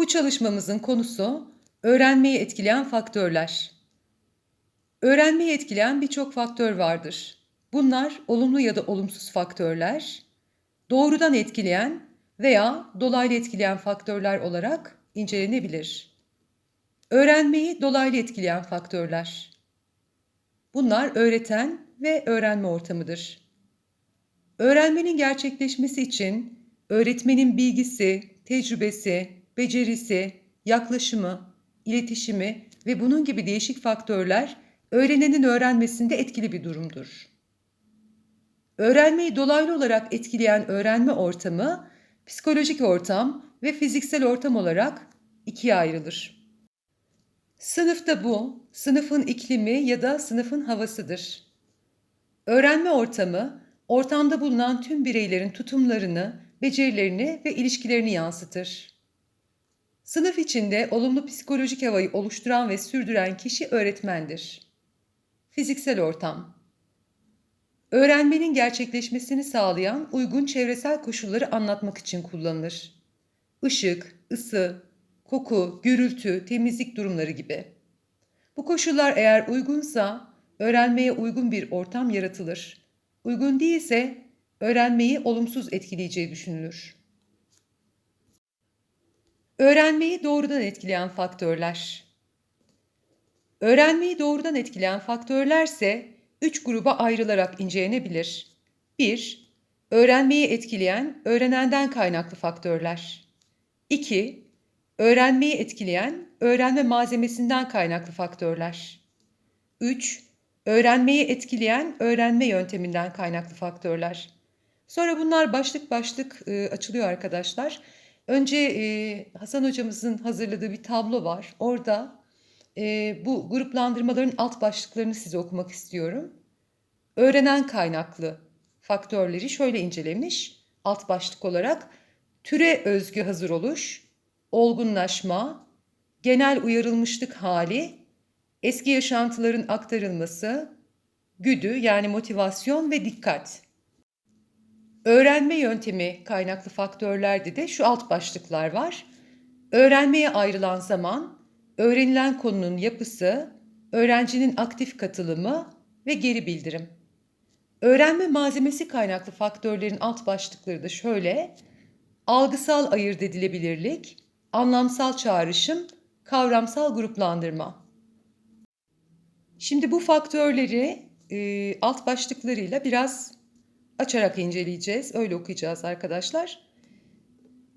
Bu çalışmamızın konusu öğrenmeyi etkileyen faktörler. Öğrenmeyi etkileyen birçok faktör vardır. Bunlar olumlu ya da olumsuz faktörler, doğrudan etkileyen veya dolaylı etkileyen faktörler olarak incelenebilir. Öğrenmeyi dolaylı etkileyen faktörler. Bunlar öğreten ve öğrenme ortamıdır. Öğrenmenin gerçekleşmesi için öğretmenin bilgisi, tecrübesi, becerisi, yaklaşımı, iletişimi ve bunun gibi değişik faktörler öğrenenin öğrenmesinde etkili bir durumdur. Öğrenmeyi dolaylı olarak etkileyen öğrenme ortamı, psikolojik ortam ve fiziksel ortam olarak ikiye ayrılır. Sınıfta bu, sınıfın iklimi ya da sınıfın havasıdır. Öğrenme ortamı, ortamda bulunan tüm bireylerin tutumlarını, becerilerini ve ilişkilerini yansıtır. Sınıf içinde olumlu psikolojik havayı oluşturan ve sürdüren kişi öğretmendir. Fiziksel ortam Öğrenmenin gerçekleşmesini sağlayan uygun çevresel koşulları anlatmak için kullanılır. Işık, ısı, koku, gürültü, temizlik durumları gibi. Bu koşullar eğer uygunsa öğrenmeye uygun bir ortam yaratılır. Uygun değilse öğrenmeyi olumsuz etkileyeceği düşünülür. Öğrenmeyi doğrudan etkileyen faktörler. Öğrenmeyi doğrudan etkileyen faktörlerse üç gruba ayrılarak incelenebilir. 1. Öğrenmeyi etkileyen, öğrenenden kaynaklı faktörler. 2. Öğrenmeyi etkileyen, öğrenme malzemesinden kaynaklı faktörler. 3. Öğrenmeyi etkileyen, öğrenme yönteminden kaynaklı faktörler. Sonra bunlar başlık başlık e, açılıyor arkadaşlar. Önce e, Hasan hocamızın hazırladığı bir tablo var. Orada e, bu gruplandırmaların alt başlıklarını size okumak istiyorum. Öğrenen kaynaklı faktörleri şöyle incelemiş alt başlık olarak. Türe özgü hazır oluş, olgunlaşma, genel uyarılmışlık hali, eski yaşantıların aktarılması, güdü yani motivasyon ve dikkat. Öğrenme yöntemi kaynaklı faktörlerde de şu alt başlıklar var. Öğrenmeye ayrılan zaman, öğrenilen konunun yapısı, öğrencinin aktif katılımı ve geri bildirim. Öğrenme malzemesi kaynaklı faktörlerin alt başlıkları da şöyle. Algısal ayırt edilebilirlik, anlamsal çağrışım, kavramsal gruplandırma. Şimdi bu faktörleri e, alt başlıklarıyla biraz açarak inceleyeceğiz. Öyle okuyacağız arkadaşlar.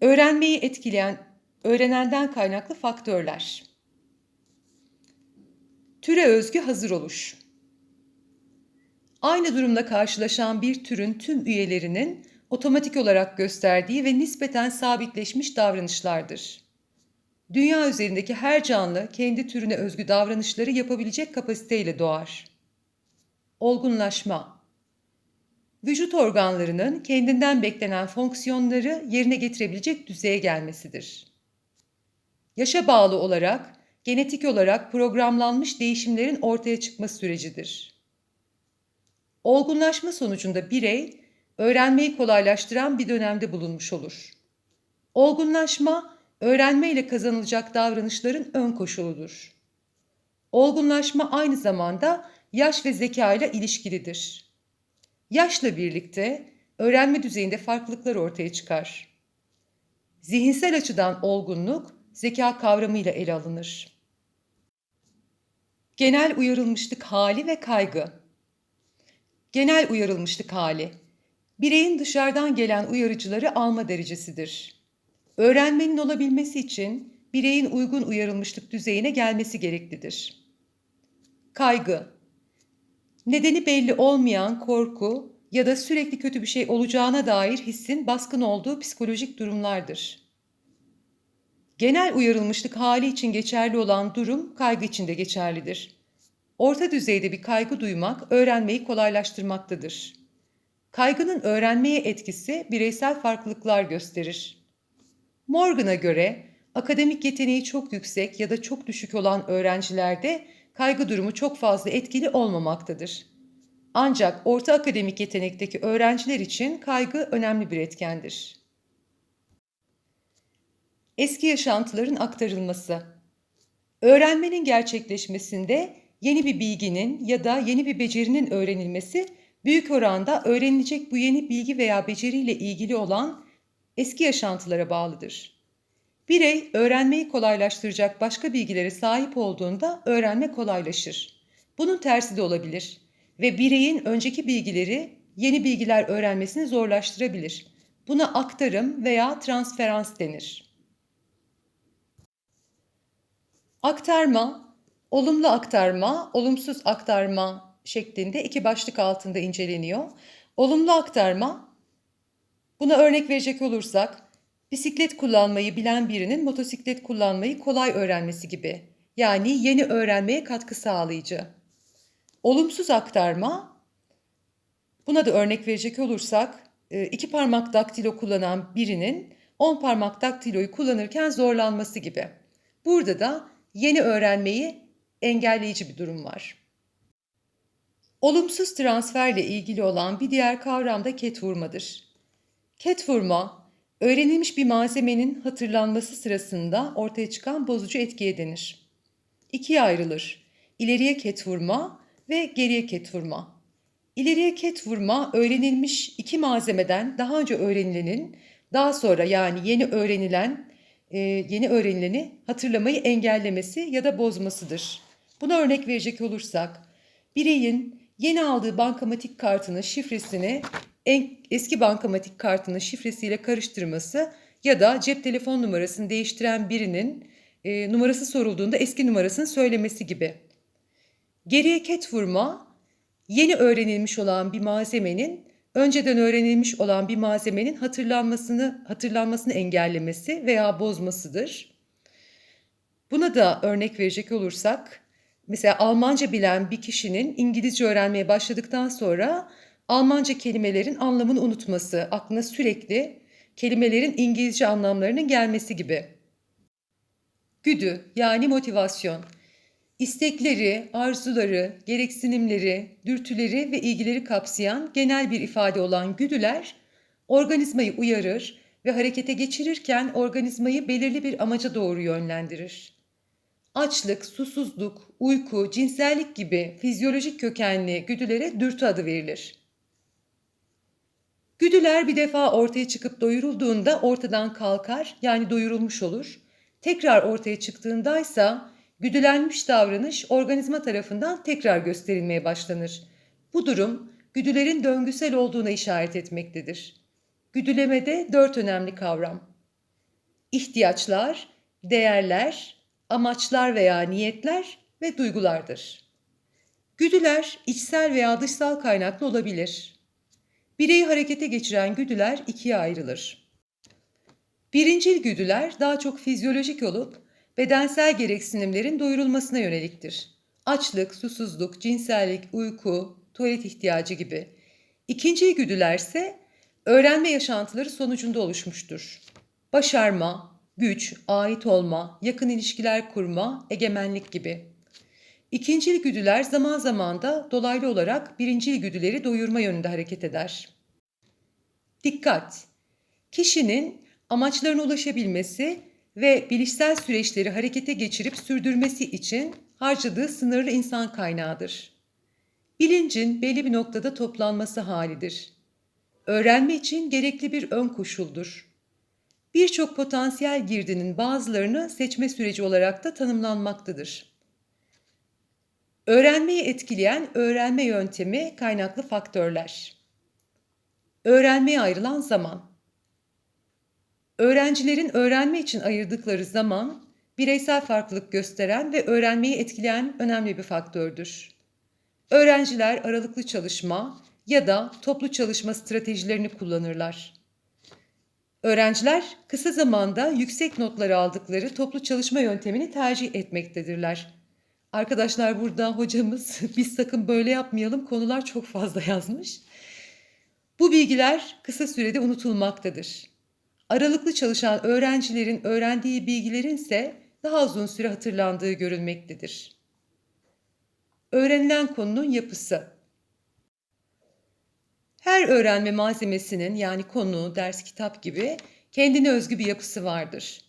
Öğrenmeyi etkileyen, öğrenenden kaynaklı faktörler. Türe özgü hazır oluş. Aynı durumda karşılaşan bir türün tüm üyelerinin otomatik olarak gösterdiği ve nispeten sabitleşmiş davranışlardır. Dünya üzerindeki her canlı kendi türüne özgü davranışları yapabilecek kapasiteyle doğar. Olgunlaşma Vücut organlarının kendinden beklenen fonksiyonları yerine getirebilecek düzeye gelmesidir. Yaşa bağlı olarak genetik olarak programlanmış değişimlerin ortaya çıkma sürecidir. Olgunlaşma sonucunda birey öğrenmeyi kolaylaştıran bir dönemde bulunmuş olur. Olgunlaşma, öğrenme ile kazanılacak davranışların ön koşuludur. Olgunlaşma aynı zamanda yaş ve zeka ile ilişkilidir. Yaşla birlikte öğrenme düzeyinde farklılıklar ortaya çıkar. Zihinsel açıdan olgunluk zeka kavramıyla ele alınır. Genel uyarılmışlık hali ve kaygı. Genel uyarılmışlık hali. Bireyin dışarıdan gelen uyarıcıları alma derecesidir. Öğrenmenin olabilmesi için bireyin uygun uyarılmışlık düzeyine gelmesi gereklidir. Kaygı. Nedeni belli olmayan korku ya da sürekli kötü bir şey olacağına dair hissin baskın olduğu psikolojik durumlardır. Genel uyarılmışlık hali için geçerli olan durum kaygı için de geçerlidir. Orta düzeyde bir kaygı duymak öğrenmeyi kolaylaştırmaktadır. Kaygının öğrenmeye etkisi bireysel farklılıklar gösterir. Morgan'a göre akademik yeteneği çok yüksek ya da çok düşük olan öğrencilerde kaygı durumu çok fazla etkili olmamaktadır. Ancak orta akademik yetenekteki öğrenciler için kaygı önemli bir etkendir. Eski yaşantıların aktarılması. Öğrenmenin gerçekleşmesinde yeni bir bilginin ya da yeni bir becerinin öğrenilmesi büyük oranda öğrenilecek bu yeni bilgi veya beceriyle ilgili olan eski yaşantılara bağlıdır. Birey öğrenmeyi kolaylaştıracak başka bilgilere sahip olduğunda öğrenme kolaylaşır. Bunun tersi de olabilir ve bireyin önceki bilgileri yeni bilgiler öğrenmesini zorlaştırabilir. Buna aktarım veya transferans denir. Aktarma, olumlu aktarma, olumsuz aktarma şeklinde iki başlık altında inceleniyor. Olumlu aktarma, buna örnek verecek olursak, bisiklet kullanmayı bilen birinin motosiklet kullanmayı kolay öğrenmesi gibi. Yani yeni öğrenmeye katkı sağlayıcı. Olumsuz aktarma, buna da örnek verecek olursak, e, iki parmak daktilo kullanan birinin on parmak daktiloyu kullanırken zorlanması gibi. Burada da yeni öğrenmeyi engelleyici bir durum var. Olumsuz transferle ilgili olan bir diğer kavram da ket vurmadır. Ket vurma, öğrenilmiş bir malzemenin hatırlanması sırasında ortaya çıkan bozucu etkiye denir. İkiye ayrılır. İleriye ket vurma ve geriye ket vurma. İleriye ket vurma öğrenilmiş iki malzemeden daha önce öğrenilenin daha sonra yani yeni öğrenilen e, yeni öğrenileni hatırlamayı engellemesi ya da bozmasıdır. Buna örnek verecek olursak, bireyin yeni aldığı bankamatik kartının şifresini en, eski bankamatik kartının şifresiyle karıştırması ya da cep telefon numarasını değiştiren birinin e, numarası sorulduğunda eski numarasını söylemesi gibi. Geriye ket vurma, yeni öğrenilmiş olan bir malzemenin önceden öğrenilmiş olan bir malzemenin hatırlanmasını hatırlanmasını engellemesi veya bozmasıdır. Buna da örnek verecek olursak, mesela Almanca bilen bir kişinin İngilizce öğrenmeye başladıktan sonra Almanca kelimelerin anlamını unutması, aklına sürekli kelimelerin İngilizce anlamlarının gelmesi gibi. Güdü yani motivasyon istekleri, arzuları, gereksinimleri, dürtüleri ve ilgileri kapsayan genel bir ifade olan güdüler, organizmayı uyarır ve harekete geçirirken organizmayı belirli bir amaca doğru yönlendirir. Açlık, susuzluk, uyku, cinsellik gibi fizyolojik kökenli güdülere dürtü adı verilir. Güdüler bir defa ortaya çıkıp doyurulduğunda ortadan kalkar yani doyurulmuş olur. Tekrar ortaya çıktığındaysa güdülenmiş davranış organizma tarafından tekrar gösterilmeye başlanır. Bu durum güdülerin döngüsel olduğuna işaret etmektedir. Güdülemede dört önemli kavram. İhtiyaçlar, değerler, amaçlar veya niyetler ve duygulardır. Güdüler içsel veya dışsal kaynaklı olabilir. Bireyi harekete geçiren güdüler ikiye ayrılır. Birincil güdüler daha çok fizyolojik olup bedensel gereksinimlerin doyurulmasına yöneliktir. Açlık, susuzluk, cinsellik, uyku, tuvalet ihtiyacı gibi. İkinci güdülerse öğrenme yaşantıları sonucunda oluşmuştur. Başarma, güç, ait olma, yakın ilişkiler kurma, egemenlik gibi. İkincil güdüler zaman zaman da dolaylı olarak birincil güdüleri doyurma yönünde hareket eder. Dikkat! Kişinin amaçlarına ulaşabilmesi ve bilişsel süreçleri harekete geçirip sürdürmesi için harcadığı sınırlı insan kaynağıdır. Bilincin belli bir noktada toplanması halidir. Öğrenme için gerekli bir ön koşuldur. Birçok potansiyel girdinin bazılarını seçme süreci olarak da tanımlanmaktadır. Öğrenmeyi etkileyen öğrenme yöntemi kaynaklı faktörler. Öğrenmeye ayrılan zaman. Öğrencilerin öğrenme için ayırdıkları zaman bireysel farklılık gösteren ve öğrenmeyi etkileyen önemli bir faktördür. Öğrenciler aralıklı çalışma ya da toplu çalışma stratejilerini kullanırlar. Öğrenciler kısa zamanda yüksek notlar aldıkları toplu çalışma yöntemini tercih etmektedirler. Arkadaşlar burada hocamız biz sakın böyle yapmayalım konular çok fazla yazmış. Bu bilgiler kısa sürede unutulmaktadır. Aralıklı çalışan öğrencilerin öğrendiği bilgilerin ise daha uzun süre hatırlandığı görülmektedir. Öğrenilen konunun yapısı Her öğrenme malzemesinin yani konu, ders, kitap gibi kendine özgü bir yapısı vardır.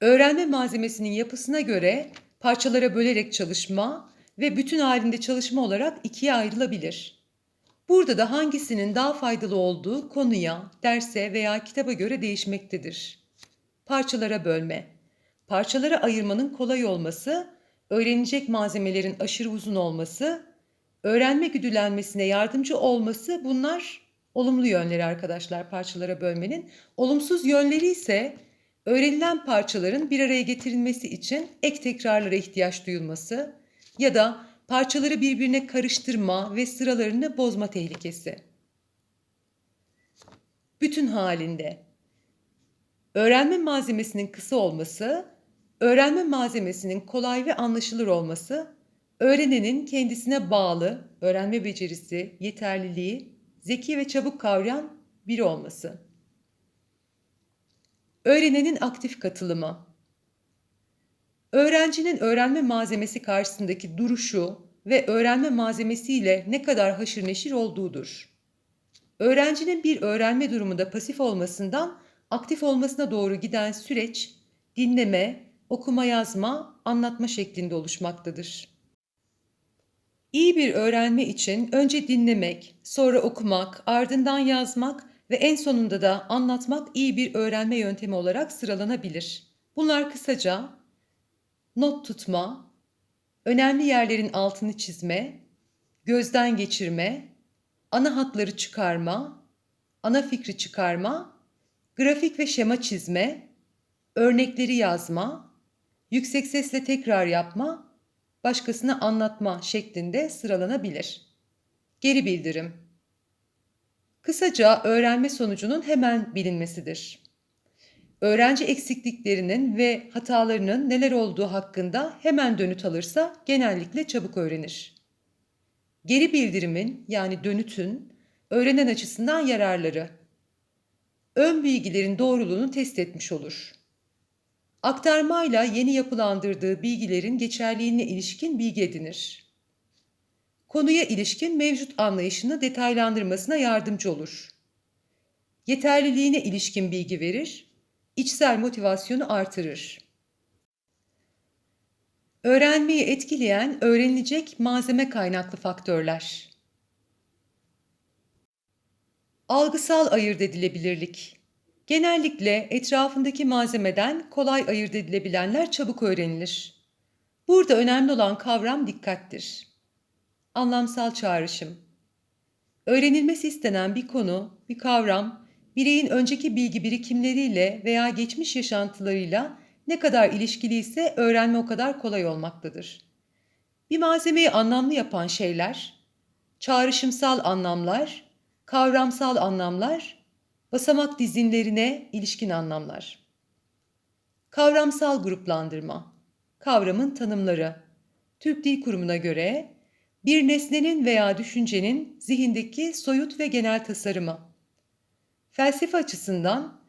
Öğrenme malzemesinin yapısına göre parçalara bölerek çalışma ve bütün halinde çalışma olarak ikiye ayrılabilir. Burada da hangisinin daha faydalı olduğu konuya, derse veya kitaba göre değişmektedir. Parçalara bölme. Parçalara ayırmanın kolay olması, öğrenecek malzemelerin aşırı uzun olması, öğrenme güdülenmesine yardımcı olması bunlar olumlu yönleri arkadaşlar parçalara bölmenin. Olumsuz yönleri ise öğrenilen parçaların bir araya getirilmesi için ek tekrarlara ihtiyaç duyulması ya da parçaları birbirine karıştırma ve sıralarını bozma tehlikesi. Bütün halinde öğrenme malzemesinin kısa olması, öğrenme malzemesinin kolay ve anlaşılır olması, öğrenenin kendisine bağlı, öğrenme becerisi, yeterliliği, zeki ve çabuk kavrayan biri olması. Öğrenenin aktif katılımı. Öğrencinin öğrenme malzemesi karşısındaki duruşu ve öğrenme malzemesiyle ne kadar haşır neşir olduğudur. Öğrencinin bir öğrenme durumunda pasif olmasından aktif olmasına doğru giden süreç dinleme, okuma yazma, anlatma şeklinde oluşmaktadır. İyi bir öğrenme için önce dinlemek, sonra okumak, ardından yazmak ve en sonunda da anlatmak iyi bir öğrenme yöntemi olarak sıralanabilir. Bunlar kısaca not tutma, önemli yerlerin altını çizme, gözden geçirme, ana hatları çıkarma, ana fikri çıkarma, grafik ve şema çizme, örnekleri yazma, yüksek sesle tekrar yapma, başkasına anlatma şeklinde sıralanabilir. Geri bildirim. Kısaca öğrenme sonucunun hemen bilinmesidir. Öğrenci eksikliklerinin ve hatalarının neler olduğu hakkında hemen dönüt alırsa genellikle çabuk öğrenir. Geri bildirimin yani dönütün öğrenen açısından yararları. Ön bilgilerin doğruluğunu test etmiş olur. Aktarmayla yeni yapılandırdığı bilgilerin geçerliğine ilişkin bilgi edinir. Konuya ilişkin mevcut anlayışını detaylandırmasına yardımcı olur. Yeterliliğine ilişkin bilgi verir, içsel motivasyonu artırır. Öğrenmeyi etkileyen öğrenilecek malzeme kaynaklı faktörler. Algısal ayırt edilebilirlik. Genellikle etrafındaki malzemeden kolay ayırt edilebilenler çabuk öğrenilir. Burada önemli olan kavram dikkattir. Anlamsal çağrışım. Öğrenilmesi istenen bir konu, bir kavram, bireyin önceki bilgi birikimleriyle veya geçmiş yaşantılarıyla ne kadar ilişkili ise öğrenme o kadar kolay olmaktadır. Bir malzemeyi anlamlı yapan şeyler, çağrışımsal anlamlar, kavramsal anlamlar, basamak dizinlerine ilişkin anlamlar. Kavramsal gruplandırma, kavramın tanımları. Türk Dil Kurumu'na göre bir nesnenin veya düşüncenin zihindeki soyut ve genel tasarımı. Felsefe açısından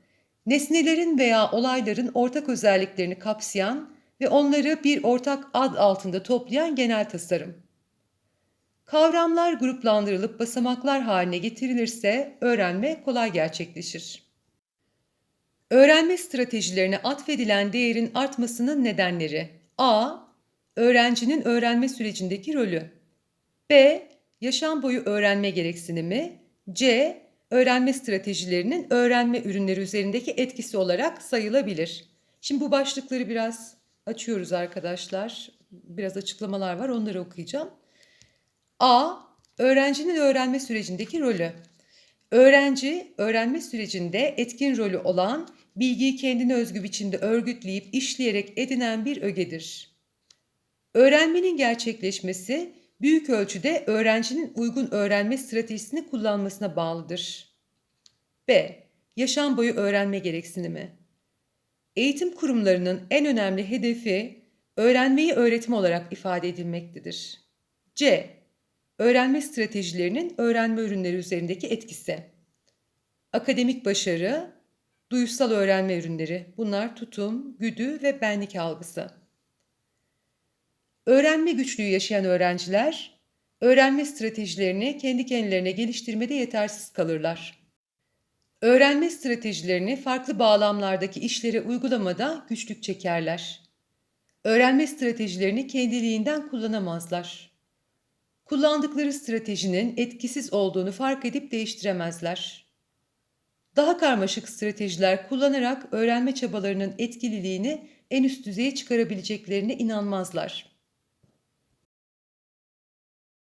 nesnelerin veya olayların ortak özelliklerini kapsayan ve onları bir ortak ad altında toplayan genel tasarım. Kavramlar gruplandırılıp basamaklar haline getirilirse öğrenme kolay gerçekleşir. Öğrenme stratejilerine atfedilen değerin artmasının nedenleri A. Öğrencinin öğrenme sürecindeki rolü B. Yaşam boyu öğrenme gereksinimi C. Öğrenme stratejilerinin öğrenme ürünleri üzerindeki etkisi olarak sayılabilir. Şimdi bu başlıkları biraz açıyoruz arkadaşlar. Biraz açıklamalar var onları okuyacağım. A. Öğrencinin öğrenme sürecindeki rolü. Öğrenci, öğrenme sürecinde etkin rolü olan, bilgiyi kendine özgü biçimde örgütleyip işleyerek edinen bir ögedir. Öğrenmenin gerçekleşmesi, büyük ölçüde öğrencinin uygun öğrenme stratejisini kullanmasına bağlıdır. B. Yaşam boyu öğrenme gereksinimi. Eğitim kurumlarının en önemli hedefi öğrenmeyi öğretim olarak ifade edilmektedir. C. Öğrenme stratejilerinin öğrenme ürünleri üzerindeki etkisi. Akademik başarı, duysal öğrenme ürünleri. Bunlar tutum, güdü ve benlik algısı. Öğrenme güçlüğü yaşayan öğrenciler, öğrenme stratejilerini kendi kendilerine geliştirmede yetersiz kalırlar. Öğrenme stratejilerini farklı bağlamlardaki işlere uygulamada güçlük çekerler. Öğrenme stratejilerini kendiliğinden kullanamazlar. Kullandıkları stratejinin etkisiz olduğunu fark edip değiştiremezler. Daha karmaşık stratejiler kullanarak öğrenme çabalarının etkililiğini en üst düzeye çıkarabileceklerine inanmazlar.